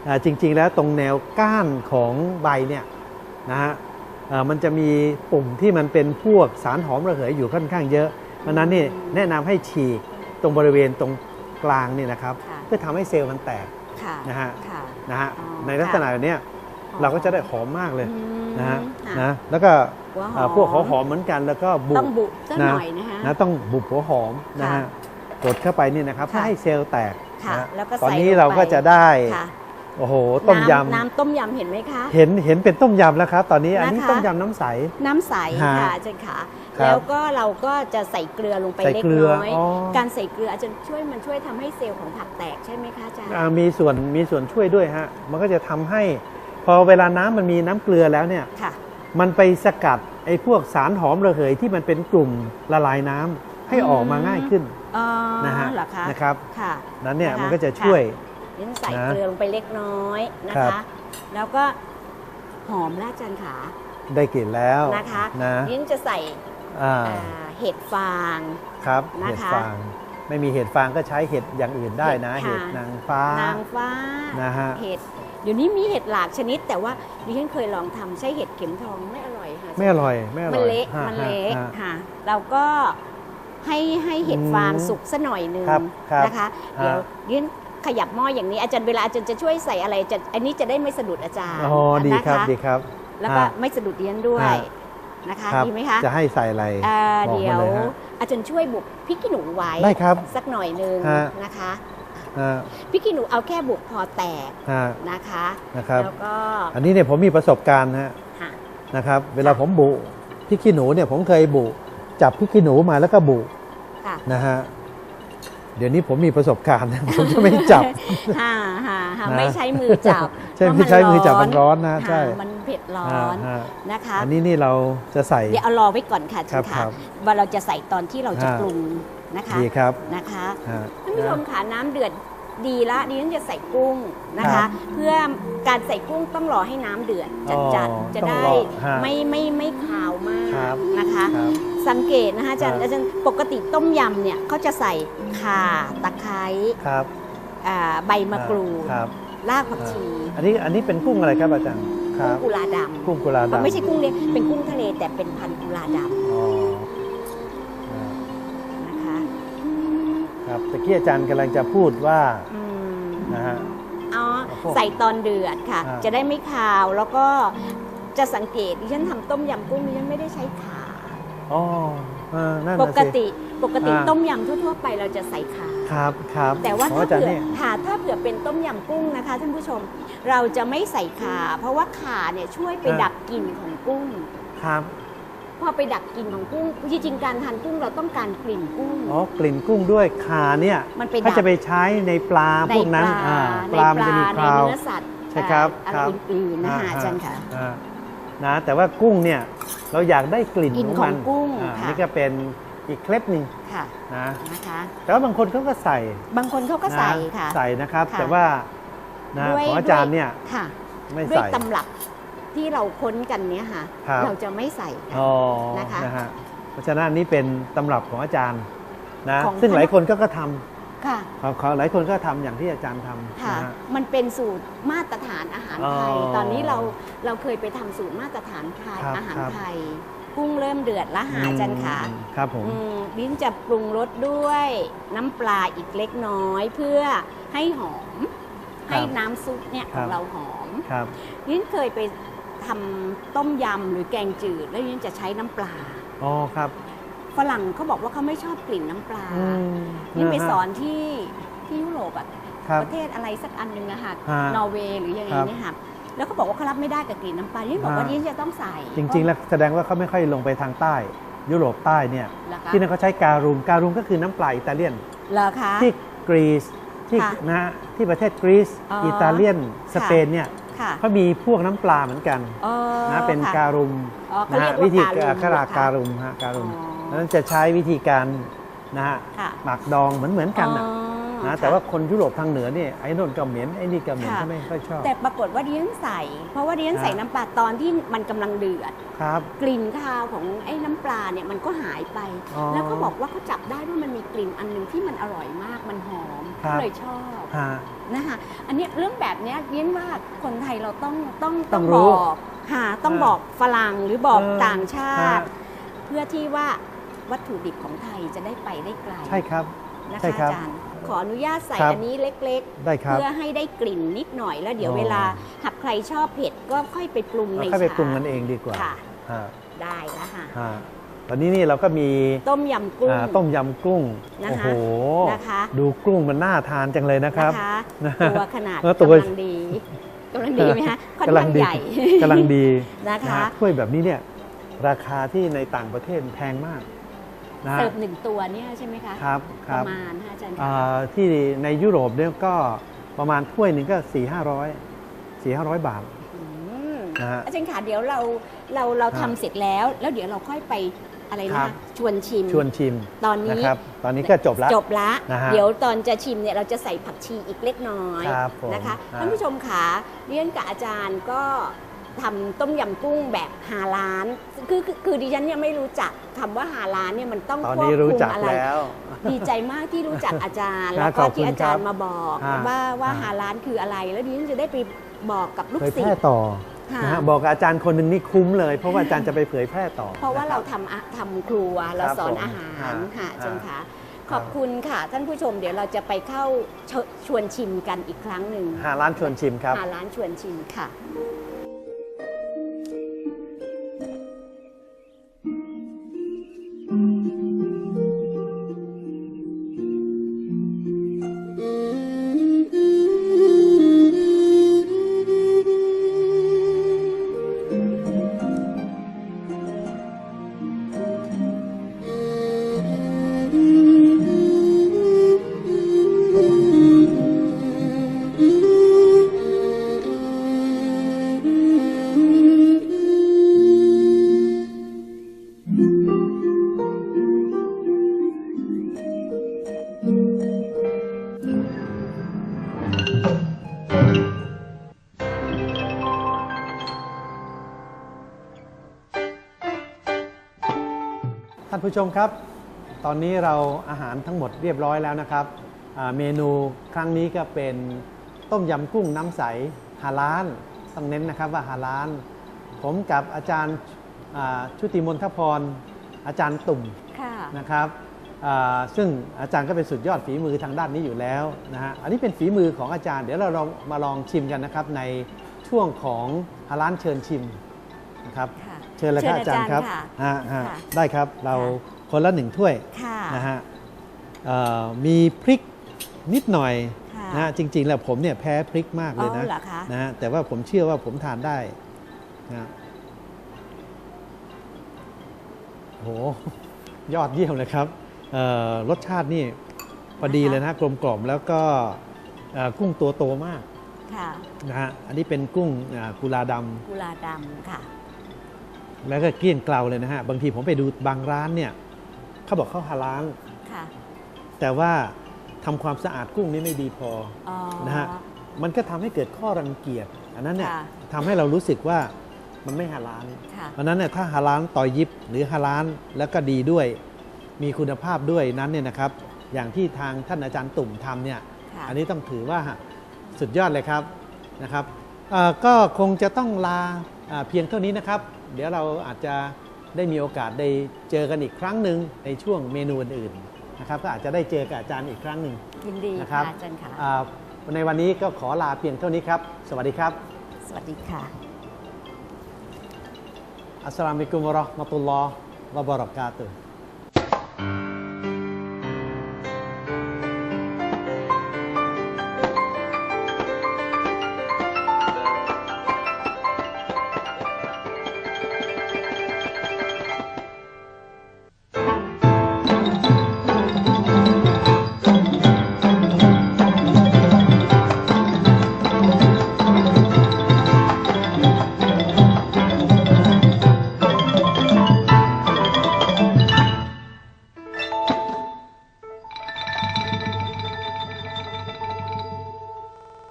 A: เอ่อจริง ๆ แล้วตรงแนวก้านของใบเนี่ยนะฮะเอ่อมันจะมีปุ่มที่มันเป็นพวกสารหอมระเหยอยู่ค่อนข้างเยอะเพราะฉะนั้นนี่แนะนำให้ฉีกตรงบริเวณตรงกลางเนี่ยนะครับ
B: ค่ะ
A: เพื่อทำให้เซลล์มันแตก
B: ค่ะ
A: นะฮะ
B: ค่ะ
A: นะฮะ
B: อ๋อ
A: ในลักษณะแบบเนี้ยเราก็จะได้หอมมากเลย
B: อืม
A: นะฮะ
B: ค่ะ
A: นะแล้วก็
B: หัวหอม
A: อ่าพวกหัวหอมเหมือนกันแล้วก็บุ
B: ต้องบุสักหน่อยนะคะ
A: นะต้องบุบหัวหอมนะ
B: ค่ะ
A: ฮะกดเข้าไปนี่นะครับ
B: ค่ะ
A: เพื่อให้เซลล์แตก
B: ค่ะ
A: นะ
B: แล้วก็
A: ตอน
B: ใส่
A: นี้
B: ลงไป
A: เราก็จะได้
B: ค่ะ
A: โอ้โหต้มย
B: น้ำน้ำต้มยำเห็นไหมคะำ
A: เห็นเห็นเป็นต้มยำแล้วครับ ตอนนี้อันนี้
B: นะคะ
A: ต้มยำน้ำใส
B: น้ำใส
A: ฮะ
B: ค่ะอาจารย์ขา
A: ครับ
B: แล้วก็เราก็จะใส่เกลือลงไป
A: ใส่
B: เล็ก
A: เกลือ
B: น้อย
A: อ๋อ
B: การใส่เกลืออาจารย์ช่วยมันช่วยทำให้เซลล์ของผักแตกใช่ไหมคะอาจารย์
A: อ่ามีส่วนมีส่วนช่วยด้วยฮะมันก็จะทำให้พ อเวลาน้ำมันมีน้ำเกลือแล้วเนี่ย
B: ค่ะ
A: มันไปสกัดไอ้พวกสารหอมระเหยที่มันเป็นกลุ่มละลายน้ำให้ออกมาง่ายขึ้น
B: อ๋อ
A: นะฮะ
B: เหรอคะ
A: นะครับ
B: ค่ะ
A: นั้นเนี่ย
B: นะคะ
A: มันก็จะช่วย
B: เดี๋ยวใส่
A: นะ
B: เกลือลงไปเล็กน้อยนะ
A: ครั
B: คะ
A: บ
B: แล้วก็หอมและอาจารย์ขา
A: ได้กลิ่นแล้ว
B: นะคะ
A: นะ
B: นี่จะใส่
A: อ่า
B: อ่าเห็ดฟาง
A: ครับ
B: นะคะ
A: เห็ดฟางไม่มีเห็ดฟางก็ใช้เห็ดอย่างอื่นได้นะ
B: เห็
A: เห็
B: ด
A: ด
B: ค่ะ
A: นางฟ้านา
B: งฟ้า
A: นะฮะ
B: เห็ด ดี๋ยวนี้มีเห็ดหลากชนิด แต่ว่าดิฉันเคยลองทำใช้เห็ดเข็มทองไม่อร่อยค่ะ
A: ไม่อร่อยไม่อร่
B: มั
A: อนย
B: เละ
A: ฮ
B: มันเละ
A: ฮฮ
B: ค่ะเราก็ให้ให้เห็ด
A: อืม
B: ฟางสุกสัหน่อยหนึง
A: ครับครับ
B: นะคะ
A: ฮะ
B: เดี๋ยวดิฉันขยับหม้ออย่างนี้อาจารย์เวลาอาจารย์จะช่วยใส่อะไรจะอันนี้จะได้ไม่สะดุดอาจารย์
A: อ๋อดี
B: นะ
A: ครั
B: คะ
A: บดีครับ
B: แล้วก็
A: ฮะ
B: ไม่สะดุดดิฉันด้วย
A: ฮะ
B: นะคะ
A: ครับ
B: ดีไหมคะ
A: จะให้ใส่อะไร
B: อ่า
A: บอก
B: เดี๋ย
A: มาวเลยฮะ
B: อาจารย์ช่วยบุกพริกขี้หนูไว้
A: ได้ครับ
B: สักหน่อยหนึง
A: ฮะ
B: นะคะ
A: ฮะ
B: พริกขี้หนูเอาแค่บุกพอแตก
A: ฮะ
B: นะคะ
A: นะครับ
B: แล้วก็
A: อันนี้เนี่ยผมมีประสบการณ์นะฮะ
B: ค่ะ
A: นะครับ เวลาผมบุพริกขี้หนูเนี่ยผมเคยบุจับพริกขี้หนูมาแล้วก็บุ
B: ค่ะ
A: นะฮะเดี๋ยวนี้ผมมีประสบการณ์นะผมจะไม่จับ
B: ฮ่าฮ่าฮ่า
A: นะ
B: ไม่ใช้มือจับ
A: ใช่
B: เพราะ
A: ไม่ใช้มือจับมันร้อนนะ
B: ค่ะ
A: ใช่
B: มันเผ็ดร้อ
A: ฮะ
B: น
A: ฮะ
B: นะคะ
A: อันนี้นี่เราจะใส่
B: เดี๋ยวเอารอไว้ก่อนค่ะ
A: ครั
B: อา
A: บ
B: จารย์ค่ะ
A: ครับ
B: ว่าเราจะใส่ตอนที่เราจะ
A: ฮะ
B: ปรุงนะคะ
A: ดีครับ
B: นะคะ
A: ฮะ
B: ท่านผู้ชมค่ะน้ำเดือด ดีละดิฉันจะใส่กุ้งนะ
A: ครั
B: คะ
A: บ
B: เพื่อการใส่กุ้งต้องรอให้น้ำเดือดจัด
A: อ๋อ
B: จัดจะ
A: ต้อง
B: ได้
A: รอฮะ
B: ไม่ไม่ไม่ขาวมาก
A: ครับ
B: นะคะ
A: ครับ
B: สังเกตนะคะอาจารย์
A: ครับ
B: อาจารย์ปกติต้มยำเนี่ยเขาจะใส่ข่าตะไคร้
A: ครับ
B: อ่าใบมะกรูด
A: ครับ
B: รากผักชี
A: อันนี้อันนี้เป็นกุ้งอะไรครับอาจารย์ค
B: กุ้
A: รั
B: ง
A: บ
B: กุลาดำ
A: กุ้งกุลา
B: เอ่อ
A: ดำ
B: ไม่ใช่กุ้งเลี้ยงเป็นกุ้งทะเลแต่เป็นพันธุ์กุลาด
A: อ๋ กี้อาจารย์กำลังจะพูดว่า
B: อืม
A: นะฮะ
B: อ๋อ
A: โอ้โห
B: ใส่ตอนเดือดค่ะ
A: อ่า
B: จะได้ไม่คาวแล้วก็จะสังเกตดิฉันทำต้มยำกุ้งดิฉันไม่ได้ใช้ขา
A: อ๋อเออนั่น
B: ป
A: น่ะ
B: ก
A: สิ
B: ติปกติ
A: อ่า
B: ต้มยำทั่วๆไปเราจะใส่ขา
A: ครับครับ
B: แต่ว่า
A: ขอ
B: ถ้าง
A: อาจารย์
B: เผื่อ
A: นี่
B: ค่ะถ้าเผื่อเป็นต้มยำกุ้งนะคะท่านผู้ชมเราจะไม่ใส่ขา เพราะว่าขาเนี่ยช่วยไปดับกลิ่นของกุ้ง
A: ครับ
B: พอไปดับกลิ่นของกุ้งจริงๆการทานกุ้งเราต้องการกลิ่นกุ้ง
A: อ๋อกลิ่นกุ้งด้วยขาเนี่ย
B: มันไป
A: ถ้า
B: ดับ
A: จะไปใช้ในปลา
B: ใน
A: พวกนั้น
B: ปลา
A: อ่า
B: ใน
A: ปลามันจะมี
B: ใน
A: คราว
B: เนื้อสัตว์
A: ใช่ครับ
B: เอ่อ
A: ครับ
B: อะไรอื่นๆนะคะอาจารย์ค่ะ
A: อ่านะแต่ว่ากุ้งเนี่ยเราอยากได้กลิ่น
B: กลิ่น
A: ของมัน
B: ของกุ้ง
A: อ่า
B: ค่ะ
A: นี่ก็เป็นอีกเคล็ดหนึ่ง
B: ค่ะ
A: นะ
B: นะคะ
A: แต่ว่าบางคนเขาก็ใส่
B: บางคนเขาก็ใส่
A: น
B: ค่ะ
A: ใส่นะครับ
B: ค่ะ
A: แต่ว่านะ
B: ด้วย
A: ของอาจารย์เนี่ย
B: ค่ะ
A: ไม่
B: ด้วย
A: ใส่
B: ตำรับ ที่เราค้นกันเนี้ยค่ะ
A: ครับ
B: เราจะไม่ใส่กัน
A: อ๋อ
B: นะคะ
A: นะฮะเพราะฉะนั้นอันนี้เป็นตำรับของอาจารย์นะ
B: ของ
A: ซึ่ง
B: ท่าน
A: หลายคนก็ก็ท
B: ค่ะำ
A: เขาเขาหลายคนก็ทำอย่างที่อาจารย์ทำ
B: ค่ะ
A: นะฮะ
B: มันเป็นสูตรมาตรฐานอาหารไทย
A: อ๋อ
B: ตอนนี้เราเราเคยไปทำสูตรมาตรฐานไทย
A: ครับ
B: อาหาร
A: ครับ
B: ไทย กุ้งเริ่มเดือดแล้วหาอาจารย์ค่ะ
A: อืมครับผม
B: อืมลิ้นจะปรุงรสด้วยน้ำปลาอีกเล็กน้อยเพื่อให้หอมให้น้ำซุปเนี่ยของเราหอม
A: ครับ
B: ลิ้นเคยไป ทำต้มยำหรือแกงจืด แล้วลิ้นจะใช้น้ำปลา
A: อ๋อครับ
B: ฝรั่งเขาบอกว่าเขาไม่ชอบกลิ่นน้ำปลา
A: อืม
B: ลิ้นไปะ
A: ฮะ
B: สอนที่ที่ยุโรปอะ
A: ครับ
B: ประเทศอะไรสักอันหนึ่งนะคะ
A: ฮะ
B: นอร์เวย์หรือยังไง
A: ครับ
B: เนี่ยค่ะแล้วเขาบอกว่าเขารับไม่ได้กับกลิ่นน้ำปลาลิ้นบอกว่า
A: ฮะ
B: ลิ้นจะต้องใส่
A: จริง ๆ แล้วแสดงว่าเขาไม่ค่อยลงไปทางใต้ ยุโรปใต้เนี่ย
B: เหรอคะ
A: ที่นั่นเขาใช้การุมการุมก็คือน้ำปลาอิตาเลียน
B: เหรอคะ
A: ที่กรีซที่
B: ค่ะ
A: นะฮะที่ประเทศกรีซ
B: อ๋ออิ
A: อิตาเลียนสเปนเนี่ย
B: ค่ะ
A: เขามีพวกน้ำปลาเหมือนกัน
B: อ๋อ
A: นะเป็น
B: ค่ะ
A: การุม
B: อ๋อเขา
A: นะ
B: เรี
A: ฮะ
B: ยกว่า
A: วิธี
B: การุม
A: คารา
B: เหรอคะ
A: การุมฮะการุม
B: อ๋อ
A: นั้นจะใช้วิธีการนะฮะ
B: ค่ะ
A: หมักดองเหมือนเหมือนๆกันนะ
B: อ๋อ
A: นะ
B: ค่ะ
A: แต่ว่าคนยุโรปทางเหนือเนี่ยไอ้นนก็เหม็นไอ้นี่ก็เหม็น
B: ค่ะ
A: เขาไม่ค่อยชอบ
B: แต่ปรากฏว่าดิฉันใส่ เพราะว่าดิฉันใส่
A: ฮะ
B: น้ำปลาตอนที่มันกำลังเดือด
A: ครับ
B: กลิ่นคาวของไอ้น้ำปลาเนี่ยมันก็หายไป
A: อ๋อ
B: แล้วเขาบอกว่าเขาจับได้ว่ามันมีกลิ่นอันหนึงที่มันอร่อยมากมันหอม
A: ครั
B: ก็
A: บ
B: เลยชอบ
A: ฮะ
B: นะคะอันเนี้ยเรื่องแบบเนี้ยเรียนว่าคนไทยเราต้องต้อง
A: ต้อง
B: บ
A: รู้
B: อกหาต้อง
A: อ่า
B: บอกฝรั่งหรือบอก
A: เออ
B: ต่างชาติ
A: ฮะ
B: เพื่อที่ว่าวัตถุดิบของไทยจะได้ไปได้ไกล
A: ใช่ครับ
B: นะ
A: ใช่
B: คะ
A: ครับ
B: อาจารย์ขออนุญาตใส่
A: ครับ
B: อันนี้เล็ก
A: ได้
B: ๆ
A: ครับ
B: เพื่อให้ได้กลิ่นนิดหน่อยแล้วเดี๋ยว
A: อ๋อ
B: เวลาหากใครชอบเผ็ดก็ค่อยไปปรุงใน
A: เราค่อยไป
B: ชา
A: ปรุงกันเองดีกว่า
B: ค่ะ
A: ฮะ
B: ได้แล้วค่ะ
A: ฮะ ตอนนี้นี่เราก็มี
B: ต้มยำกุ้ง
A: อ่าต้มยำกุ้ง
B: นะคะ
A: โอ้โห
B: นะคะ
A: ดูกุ้งมันน่าทานจังเลยนะครับ
B: นะคะ
A: นะ
B: ตัวขนาด
A: เออตัว
B: กำลังดีกำลังดีไหมคะค่อน
A: กำลั
B: ข้าง
A: ดี
B: ใหญ่
A: กำลังดี
B: นะคะ
A: ฮถ้วยแบบนี้เนี่ยราคาที่ในต่างประเทศแพงมากนะฮะ
B: เสิร์ฟหนึ่งตัวเนี่ยใช่ไหมคะ
A: ครับค
B: ป
A: รับ
B: ระมาณค่ะอาจารย์
A: อ่
B: คะา
A: ที่ในยุโรปเนี่ยก็ประมาณถ้วยหนึ่งก็สี่ห้าร้อยสี่ห้าร้อยบาท
B: อืม
A: นะฮะ
B: อาจารย์ค่ะเดี๋ยวเราเราเรา
A: ฮะ
B: ทำเสร็จแล้ว แล้วเดี๋ยวเราค่อยไป อะไร
A: ครั
B: นะ
A: บ
B: ชวนชิม
A: ชวนชิม
B: ตอนนี้
A: นะครับ ตอนนี้ก็จบแล้ว
B: จบละ
A: นะฮะ
B: เดี๋ยวตอนจะชิมเนี่ยเราจะใส่ผักชีอีกเล็กน้อย
A: ครับผม
B: นะคะ
A: ฮะ
B: ท่านผู้ชมขาเรียนกับอาจารย์ก็ทำต้มยำกุ้งแบบหาร้านคือคือคือดิฉันเนี่ยไม่รู้จักคำว่าหาร้านเนี่ยมันต้อง
A: ตอน
B: ควบ
A: นี้รู้
B: คุม
A: จัก
B: อะไร
A: แล้ว
B: ดีใจมากที่รู้จักอาจารย์
A: ครับ
B: แล้วก็
A: ขอบคุณ
B: ที่อาจาร
A: ครั
B: ย์
A: บ
B: มาบอก
A: ฮะ
B: ว่าว่า
A: ฮะ
B: หาร้านคืออะไร แล้วดิฉันจะได้ไปบอกกับลูก
A: เผย
B: ศิ
A: แพร่
B: ษย์
A: ต่อ
B: ค่ะ
A: นะฮะบอกกับอาจารย์คนหนึ่งนี่คุ้มเลย เพราะว่าอาจารย์จะไปเผยแพร่ต่อ
B: เพราะว่า
A: คบ
B: เราทำอะทำครัวเรา
A: ครับ
B: สอน
A: ผม
B: อาหาร
A: อ่า
B: ค่ะ
A: อ่า
B: เชิญค่ะขอบคุณค่ะท่านผู้ชมเดี๋ยวเราจะไปเข้าเชชวนชิมกันอีกครั้งหนึ่ง
A: หาร้านชวนชิมครับ
B: หาร้านชวนชิมค่ะ
A: ผู้ชมครับ ตอนนี้เราอาหารทั้งหมดเรียบร้อยแล้วนะครับอ่าเมนูครั้งนี้ก็เป็นต้มยำกุ้งน้ำใสฮาลานต้องเน้นนะครับว่าฮาลาน ผมกับอาจารย์อ่าชุติมนทพร อาจารย์ตุ่ม
B: ค่ะ
A: นะครับอ่าซึ่งอาจารย์ก็เป็นสุดยอดฝีมือทางด้านนี้อยู่แล้วนะฮะอันนี้เป็นฝีมือของอาจารย์เดี๋ยวเราลองมาลองชิมกันนะครับในช่วงของฮาลานเชิญชิมนะครับ
B: ค่ะ
A: เชิญเลยครับอาจารย์ครับ
B: ค่ะ
A: ฮะฮะ
B: ค่ะ
A: ได้ครับเราคนละหนึ่งถ้วย
B: ค่ะ
A: นะฮะเอ่อมีพริกนิดหน่อย
B: ค่ะ
A: นะฮะจริง ๆ แล้วผมเนี่ยแพ้พริกมากเลยนะ
B: อ๋อเหรอคะ
A: นะฮะแต่ว่าผมเชื่อว่าผมทานได้นะโหยอดเยี่ยมเลยครับเอ่อรสชาตินี่พอดีเลยนะกลมกล่อมแล้วก็เอ่อกุ้งตัวโตมาก
B: ค่ะ
A: นะฮะอันนี้เป็นกุ้งอ่ากุลาดำ
B: กุลาดำค่ะ
A: แล้วก็เกลี้ยงเกลาเลยนะฮะ บางทีผมไปดูบางร้านเนี่ยเขาบอกเขาฮาลาล
B: ค่ะ
A: แต่ว่าทำความสะอาดกุ้งนี่ไม่ดีพอ
B: อ๋อ
A: นะฮะมันก็ทำให้เกิดข้อรังเกียจอันนั้นเนี่ย
B: ค่ะ
A: ทำให้เรารู้สึกว่ามันไม่ฮาลาล
B: ค่ะ
A: เพราะฉะนั้นเนี่ยถ้าฮาลาลต่อยิบหรือฮาลาลแล้วก็ดีด้วย มีคุณภาพด้วยนั้นเนี่ยนะครับ อย่างที่ทางท่านอาจารย์ตุ่มทำเนี่ย
B: ค่ะ
A: อันนี้ต้องถือว่าสุดยอดเลยครับนะครับเอ่อก็คงจะต้องลาอ่าเพียงเท่านี้นะครับ เดี๋ยวเราอาจจะได้มีโอกาสได้เจอกันอีกครั้งหนึ่งในช่วงเมนูอื่นๆนะครับก็อาจจะได้เจอกับอาจารย์อีกครั้งหนึ่ง
B: ยินดี
A: นะครั
B: ค่ะ
A: บ
B: อาจารย์ค่ะ
A: อ่าในวันนี้ก็ขอลาเพียงเท่านี้ครับ สวัสดีครับ
B: สวัสดีค่ะ
A: อัสสลามุอะลัยกุมวะเราะห์มะตุลลอฮ์วะบะเราะกาตุฮ์